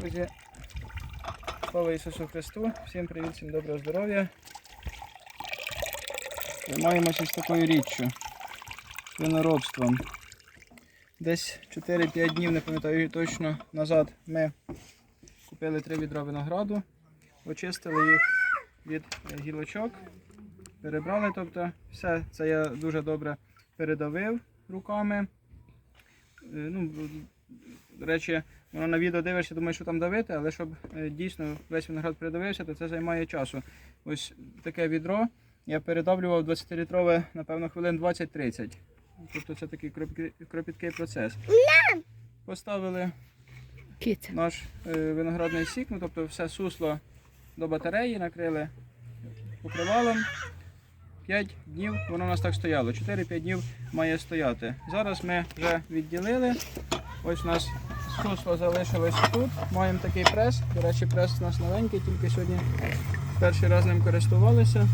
Друзі, слава Ісусу Христу, всім привіт, всім доброго здоров'я. Займаємося з такою річчю, свиноробством. Десь 4-5 днів, не пам'ятаю точно, назад ми купили три відра винограду, очистили їх від гілочок, перебрали, тобто все це я дуже добре передавив руками. Е, Ну, до речі, воно на відео дивишся, думаєш, що там давити, але щоб е, дійсно весь виноград передавився, то це займає часу. Ось таке відро я передавлював 20-літрове, напевно, хвилин 20-30. Тобто це такий кропіткий, процес. Поставили наш е, виноградний сік, ну тобто все сусло до батареї, накрили покривалом. 5 днів воно у нас так стояло. 4-5 днів має стояти. Зараз ми вже відділили. Ось у нас сусло залишилось тут. Маємо такий прес. До речі, прес у нас новенький, тільки сьогодні перший раз ним користувалися.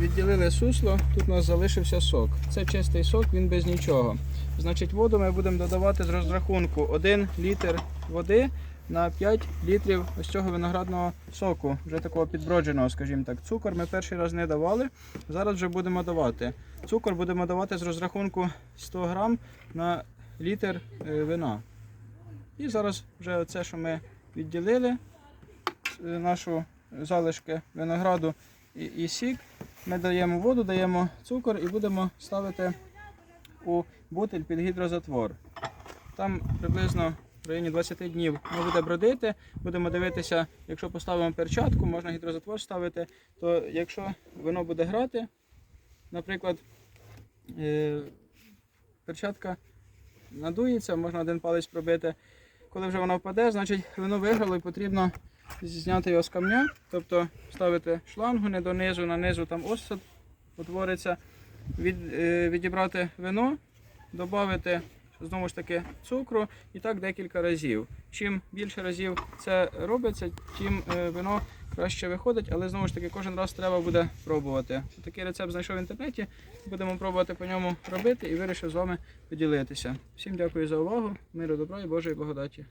Відділили сусло, тут у нас залишився сок. Це чистий сок, він без нічого. Значить, воду ми будемо додавати з розрахунку 1 літр води на 5 літрів ось цього виноградного соку, вже такого підбродженого, скажімо так. Цукор ми перший раз не давали, зараз вже будемо давати. Цукор будемо давати з розрахунку 100 грам на літр е, вина. І зараз вже оце, що ми відділили, е, нашу залишки винограду і, і сік, ми даємо воду, даємо цукор і будемо ставити у бутиль під гідрозатвор. Там приблизно в районі 20 днів не буде бродити. Будемо дивитися, якщо поставимо перчатку, можна гідрозатвор ставити, то якщо вино буде грати, наприклад, е, перчатка надується, можна один палець пробити. Коли вже воно впаде, значить вино виграло і потрібно зняти його з камня, тобто ставити шлангу не донизу, нанизу там осад утвориться, від, е, відібрати вино, додати знову ж таки цукру і так декілька разів. Чим більше разів це робиться, тим е, вино краще виходить, але знову ж таки кожен раз треба буде пробувати. Такий рецепт знайшов в інтернеті. Будемо пробувати по ньому робити і вирішив з вами поділитися. Всім дякую за увагу, миру, добра і Божої благодаті.